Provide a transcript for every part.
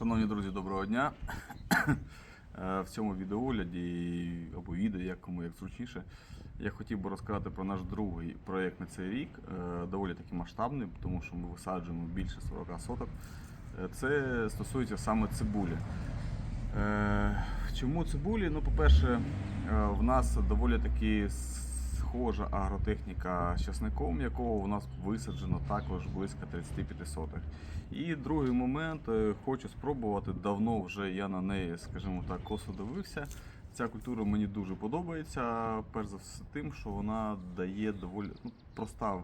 Шановні друзі, доброго дня. Е, В цьому відеогляді або відео, як кому як зручніше, я хотів би розказати про наш другий проєкт на цей рік. Е, Доволі таки масштабний, тому що ми висаджуємо більше 40 соток. Е, Це стосується саме цибулі. Чому цибулі? Ну, по-перше, в нас доволі таки схожа агротехніка з часником, якого у нас висаджено також близько 35 соток. І другий момент, е, хочу спробувати. Давно вже я на неї, скажімо так, косо дивився. Ця культура мені дуже подобається. Перш за все, тим, що вона дає доволі ну, проста,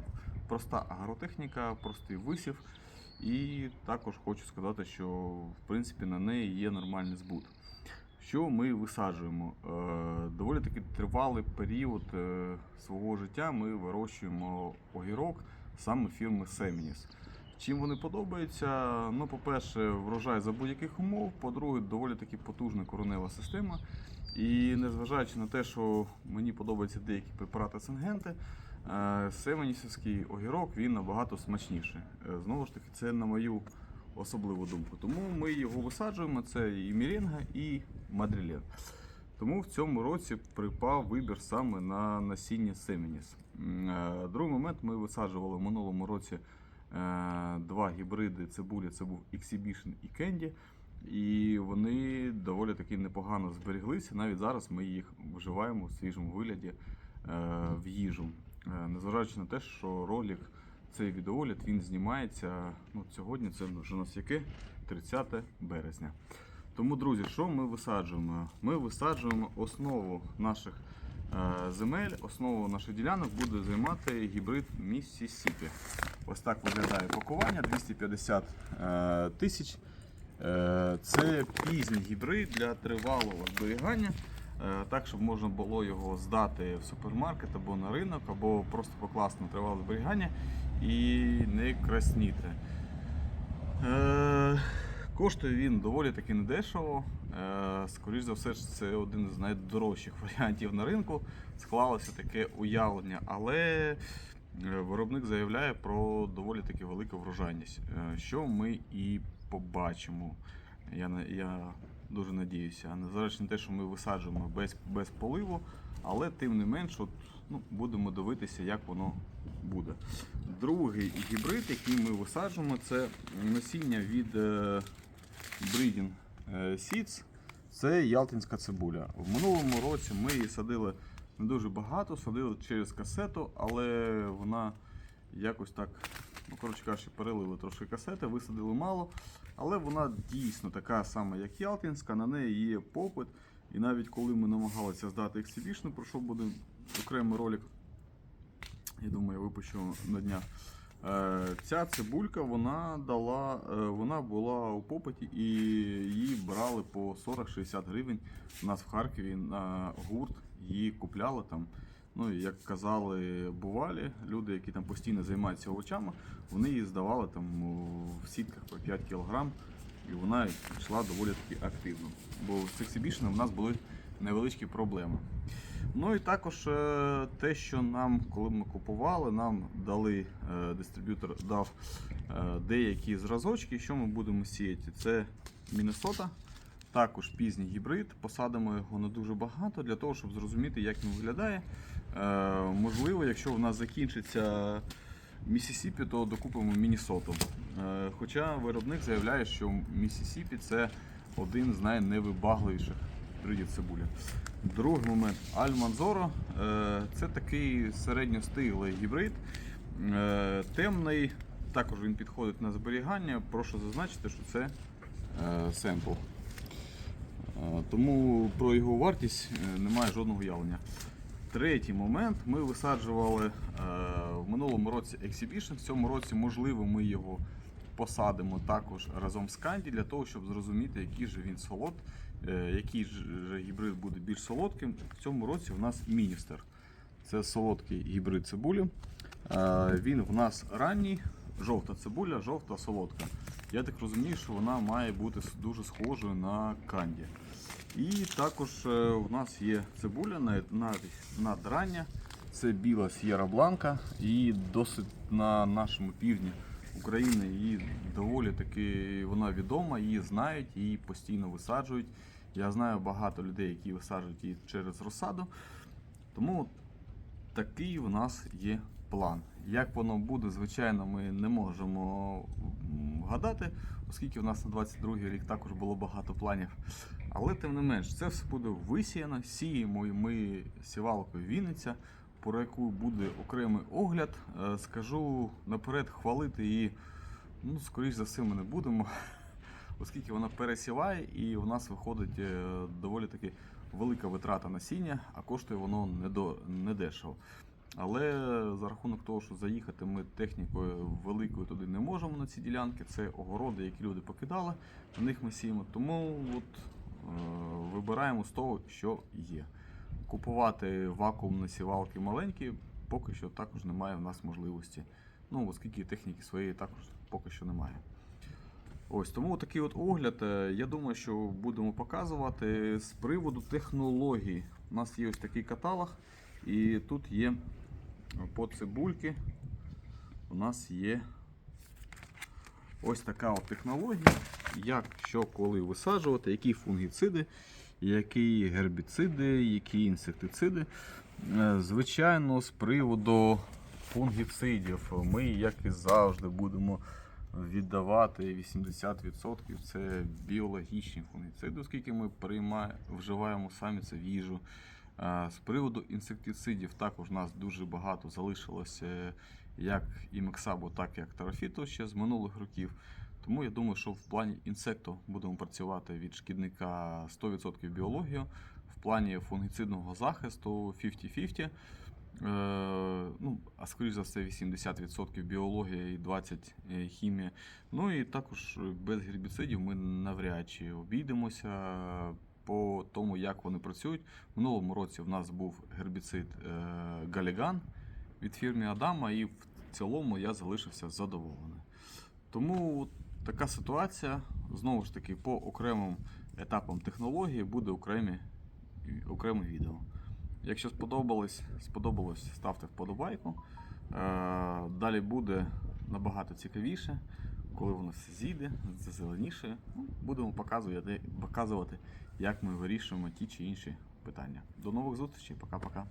проста агротехніка, простий висів. І також хочу сказати, що в принципі на неї є нормальний збут. Що ми висаджуємо? Е, Доволі таки тривалий період е, свого життя ми вирощуємо огірок саме фірми Семініс. Чим вони подобаються? Ну, по-перше, врожай за будь-яких умов, по-друге, доволі таки потужна коронева система. І незважаючи на те, що мені подобаються деякі препарати сингенти, е, семенісівський огірок він набагато смачніший. Знову ж таки, це на мою особливу думку. Тому ми його висаджуємо. Це і Міренга, і Мадрілен. Тому в цьому році припав вибір саме на насіння Семеніс. Е, Другий момент ми висаджували в минулому році е, два гібриди цибулі. Це був Exhibition і Candy. І вони доволі таки непогано зберіглися. Навіть зараз ми їх вживаємо в свіжому вигляді е, в їжу. Незважаючи на те, що ролик, цей відеогляд він знімається ну, сьогодні. Це вже у нас яке? 30 березня. Тому, друзі, що ми висаджуємо? Ми висаджуємо основу наших е, земель, основу наших ділянок буде займати гібрид Міссісіпі. Ось так виглядає пакування 250 е, тисяч. Е, Це пізній гібрид для тривалого зберігання, так, щоб можна було його здати в супермаркет або на ринок, або просто покласти на тривале зберігання і не красніти. Е, Коштує він доволі таки недешево. Е, Скоріш за все, це один з найдорожчих варіантів на ринку. Склалося таке уявлення, але е, виробник заявляє про доволі таки велику врожайність, е, що ми і побачимо. Я, я дуже надіюся. Незважаючи на те, що ми висаджуємо без, без поливу, але тим не менш, от, ну, будемо дивитися, як воно буде. Другий гібрид, який ми висаджуємо, це насіння від е, Breeding е, Seeds. Це ялтинська цибуля. В минулому році ми її садили не дуже багато, садили через касету, але вона якось так, ну коротше кажучи, перелили трошки касети, висадили мало. Але вона дійсно така сама, як ялтинська, на неї є попит. І навіть коли ми намагалися здати ексибішну, про що буде окремий ролик, я думаю, я випущу на днях. Е, Ця цибулька вона дала, е, вона була у попиті і її брали по 40-60 гривень. У нас в Харкові на гурт її купляли там. Ну і як казали бувалі, люди, які там постійно займаються овочами, вони її здавали там в сітках по 5 кг, і вона йшла доволі таки активно. Бо з Exhibition в нас були невеличкі проблеми. Ну і також е, те, що нам, коли ми купували, нам дали е, дистриб'ютор дав е, деякі зразочки, що ми будемо сіяти. Це Міннесота, також пізній гібрид. Посадимо його не дуже багато для того, щоб зрозуміти, як він виглядає. Е, Можливо, якщо в нас закінчиться Місісіпі, то докупимо Міннесоту. Е, Хоча виробник заявляє, що Місісіпі це один з найневибагливіших гібридів цибулі. Другий момент Альманзоро це такий середньостиглий гібрид, е, темний. Також він підходить на зберігання. Прошу зазначити, що це е. Тому про його вартість е, немає жодного уявлення. Третій момент ми висаджували е, в минулому році Exhibition. В цьому році, можливо, ми його посадимо також разом з Канді для того, щоб зрозуміти, який же він солод, е, який ж гібрид буде більш солодким. В цьому році у нас міністер. Це солодкий гібрид цибулі. Він в нас ранній, жовта цибуля, жовта солодка. Я так розумію, що вона має бути дуже схожою на канді. І також е, у нас є цибуля надрання. Це біла С'єра Бланка. І досить на нашому півдні України її доволі таки вона відома, її знають, її постійно висаджують. Я знаю багато людей, які висаджують її через розсаду. Тому такий у нас є план. Як воно буде, звичайно, ми не можемо м, гадати, оскільки в нас на 22-й рік також було багато планів. Але тим не менш, це все буде висіяно. Сіємо ми сівалкою Вінниця, про яку буде окремий огляд. Е, Скажу наперед, хвалити її, ну, скоріш за все, ми не будемо, оскільки вона пересіває і у нас виходить е, доволі таки велика витрата насіння, а коштує воно недешево. Але за рахунок того, що заїхати ми технікою великою туди не можемо на ці ділянки, це огороди, які люди покидали, на них ми сіємо. Тому от, е, вибираємо з того, що є. Купувати вакуумні сівалки маленькі, поки що також немає в нас можливості. Ну, оскільки техніки своєї також поки що немає. Ось тому такий от огляд. е, Я думаю, що будемо показувати з приводу технологій. У нас є ось такий каталог, і тут є по цибульки. У нас є ось така от технологія, як що коли висаджувати, які фунгіциди, які гербіциди, які інсектициди. Е, Звичайно, з приводу фунгіцидів ми, як і завжди, будемо віддавати 80% це біологічні фунгіциди, оскільки ми приймаємо, вживаємо самі це в їжу. Е, З приводу інсектицидів також у нас дуже багато залишилося як і Мексабо, так і Актарофіту ще з минулих років. Тому я думаю, що в плані інсекту будемо працювати від шкідника 100% біологію, в плані фунгіцидного захисту 50-50. Е, ну, а скоріш за все 80% біологія і 20% хімія. Ну і також без гербіцидів ми навряд чи обійдемося по тому, як вони працюють. В минулому році в нас був гербіцид е, Галіган від фірми Адама, і в цілому я залишився задоволений. Тому така ситуація. Знову ж таки, по окремим етапам технології буде окремі, окреме відео. Якщо сподобалось, сподобалось, ставте вподобайку. Е, Далі буде набагато цікавіше, коли воно все зійде, зазеленіше. Ну, будемо показувати, показувати, як ми вирішуємо ті чи інші питання. До нових зустрічей, пока-пока.